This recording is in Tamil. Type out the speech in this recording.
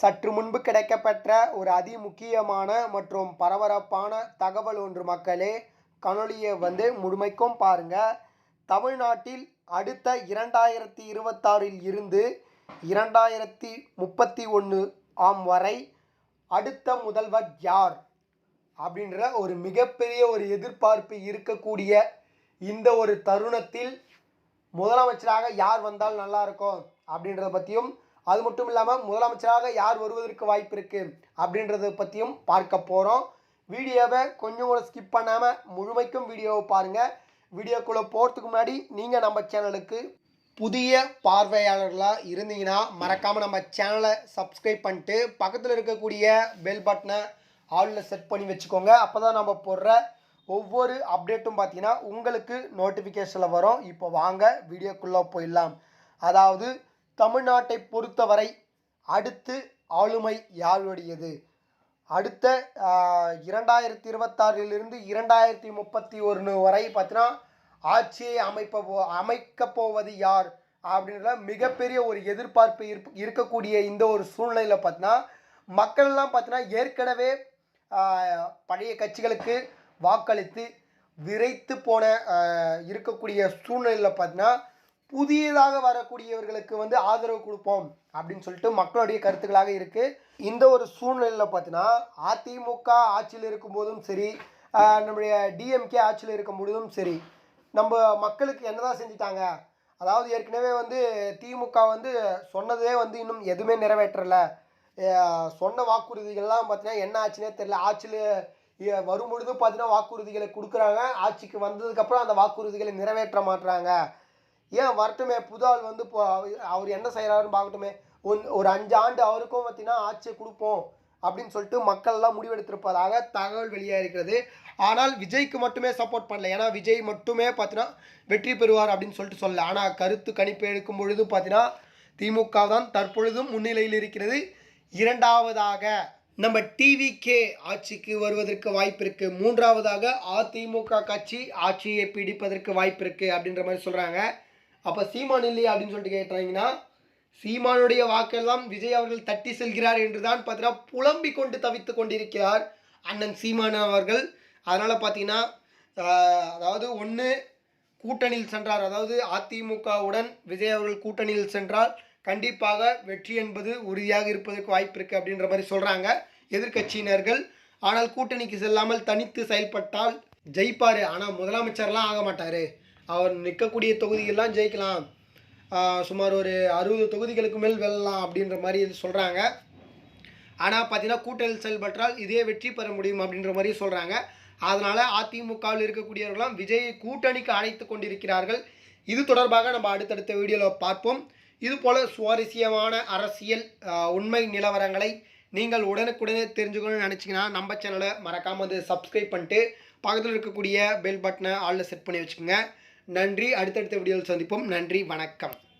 சற்று முன்பு கிடைக்கப்பெற்ற ஒரு அதி முக்கியமான மற்றும் பரபரப்பான தகவல் ஒன்று மக்களே. கனொலியை வந்து முழுமைக்கும் பாருங்க. தமிழ்நாட்டில் அடுத்த இரண்டாயிரத்தி இருபத்தாறில் இருந்து இரண்டாயிரத்தி முப்பத்தி ஒன்று ஆம் வரை அடுத்த முதல்வர் யார்? அப்படின்ற ஒரு மிகப்பெரிய ஒரு எதிர்பார்ப்பு இருக்கக்கூடிய இந்த ஒரு தருணத்தில் முதலமைச்சராக யார் வந்தால் நல்லா இருக்கும் அப்படின்றத பற்றியும் அது மட்டும் இல்லாமல் முதலமைச்சராக யார் வருவதற்கு வாய்ப்பு இருக்குது அப்படின்றத பற்றியும் பார்க்க போகிறோம் வீடியோவை கொஞ்சம் கூட ஸ்கிப் பண்ணாமல் முழுமைக்கும் வீடியோவை பாருங்கள் வீடியோக்குள்ளே போகிறதுக்கு முன்னாடி நீங்கள் நம்ம சேனலுக்கு புதிய பார்வையாளர்களாக இருந்தீங்கன்னா மறக்காமல் நம்ம சேனலை சப்ஸ்கிரைப் பண்ணிட்டு பக்கத்தில் இருக்கக்கூடிய பெல் பட்டனை ஆளில் செட் பண்ணி வச்சுக்கோங்க. அப்போ தான் நம்ம போடுற ஒவ்வொரு அப்டேட்டும் பார்த்தீங்கன்னா உங்களுக்கு நோட்டிஃபிகேஷனில் வரும். இப்போ வாங்க வீடியோக்குள்ளே போயிடலாம். அதாவது தமிழ்நாட்டை பொறுத்தவரை அடுத்து ஆளுமை யாருடையது? அடுத்த இரண்டாயிரத்தி இருபத்தாறிலிருந்து இரண்டாயிரத்தி முப்பத்தி ஒன்று வரை பார்த்தீங்கன்னா ஆட்சியை அமைப்ப போ அமைக்கப் போவது யார்? அப்படின்ற மிகப்பெரிய ஒரு எதிர்பார்ப்பு இருப் இருக்கக்கூடிய இந்த ஒரு சூழ்நிலையில் பார்த்தீங்கன்னா மக்கள் எல்லாம் பார்த்தீங்கன்னா ஏற்கனவே பழைய கட்சிகளுக்கு வாக்களித்து விரைத்து போன இருக்கக்கூடிய சூழ்நிலையில் பார்த்தீங்கன்னா புதியதாக வரக்கூடியவர்களுக்கு வந்து ஆதரவு கொடுப்போம் அப்படின்னு சொல்லிட்டு மக்களுடைய கருத்துக்களாக இருக்குது இந்த ஒரு சூழ்நிலையில் பார்த்தீங்கன்னா அதிமுக ஆட்சியில் இருக்கும்போதும் சரி நம்முடைய டிஎம்கே ஆட்சியில் இருக்கும் பொழுதும் சரி நம்ம மக்களுக்கு என்னதான் செஞ்சிட்டாங்க? அதாவது ஏற்கனவே வந்து திமுக வந்து சொன்னதே வந்து இன்னும் எதுவுமே நிறைவேற்றலை. சொன்ன வாக்குறுதிகள்லாம் பார்த்தீங்கன்னா என்ன ஆச்சுன்னே தெரில ஆட்சியில் வரும்பொழுது பார்த்தீங்கன்னா வாக்குறுதிகளை கொடுக்குறாங்க. ஆட்சிக்கு வந்ததுக்கப்புறம் அந்த வாக்குறுதிகளை நிறைவேற்ற மாட்டுறாங்க ஏன் வரட்டுமே புது ஆள் வந்து இப்போ அவர் என்ன செய்கிறாருன்னு பார்க்கட்டுமே. ஒன் ஒரு அஞ்சு ஆண்டு அவருக்கும் பார்த்தீங்கன்னா ஆட்சியை கொடுப்போம் அப்படின்னு சொல்லிட்டு மக்கள்லாம் முடிவெடுத்திருப்பதாக தகவல் வெளியாக இருக்கிறது. ஆனால் விஜய்க்கு மட்டுமே சப்போர்ட் பண்ணல. ஏன்னா விஜய் மட்டுமே பார்த்தீங்கன்னா வெற்றி பெறுவார் அப்படின்னு சொல்லிட்டு சொல்லல. ஆனால் கருத்து கணிப்பு எடுக்கும் பொழுது பார்த்தீங்கன்னா திமுக தான் தற்பொழுதும் முன்னிலையில் இருக்கிறது. இரண்டாவதாக நம்ம டிவிகே ஆட்சிக்கு வருவதற்கு வாய்ப்பு இருக்கு. மூன்றாவதாக அதிமுக கட்சி ஆட்சியை பிடிப்பதற்கு வாய்ப்பு இருக்கு அப்படின்ற மாதிரி சொல்றாங்க. அப்ப சீமான் இல்லையா அப்படின்னு சொல்லிட்டு கேட்டாங்கன்னா சீமானுடைய வாக்கெல்லாம் விஜய் அவர்கள் தட்டி செல்கிறார் என்றுதான் பார்த்தீங்கன்னா புலம்பிக் கொண்டு தவித்து கொண்டிருக்கிறார் அண்ணன் சீமான் அவர்கள். அதனால பார்த்தீங்கன்னா அதாவது ஒன்று கூட்டணியில் சென்றார். அதாவது அதிமுகவுடன் விஜய் அவர்கள் கூட்டணியில் சென்றால் கண்டிப்பாக வெற்றி என்பது உறுதியாக இருப்பதற்கு வாய்ப்பு இருக்குது அப்படின்ற மாதிரி சொல்கிறாங்க எதிர்க்கட்சியினர்கள். ஆனால் கூட்டணிக்கு செல்லாமல் தனித்து செயல்பட்டால் ஜெயிப்பார். ஆனால் முதலமைச்சர்லாம் ஆக மாட்டார். அவர் நிற்கக்கூடிய தொகுதிகள்லாம் ஜெயிக்கலாம். சுமார் ஒரு அறுபது தொகுதிகளுக்கு மேல் வெல்லலாம் அப்படின்ற மாதிரி சொல்கிறாங்க ஆனால் பார்த்தீங்கன்னா கூட்டணி செயல்பட்டால் இதே வெற்றி பெற முடியும் அப்படின்ற மாதிரி சொல்கிறாங்க அதனால் அதிமுகவில் இருக்கக்கூடியவர்களாம் விஜயை கூட்டணிக்கு அழைத்து கொண்டிருக்கிறார்கள். இது தொடர்பாக நம்ம அடுத்தடுத்த வீடியோவில் பார்ப்போம். இதுபோல் சுவாரஸ்யமான அரசியல் உண்மை நிலவரங்களை நீங்கள் உடனுக்குடனே தெரிஞ்சுக்கணும்னு நினச்சிங்கன்னா நம்ம சேனலை மறக்காமல் வந்து சப்ஸ்கிரைப் பண்ணிட்டு பக்கத்தில் இருக்கக்கூடிய பெல் பட்டனை ஆளில் செட் பண்ணி வச்சுக்கோங்க. நன்றி. அடுத்தடுத்த வீடியோவில் சந்திப்போம். நன்றி. வணக்கம்.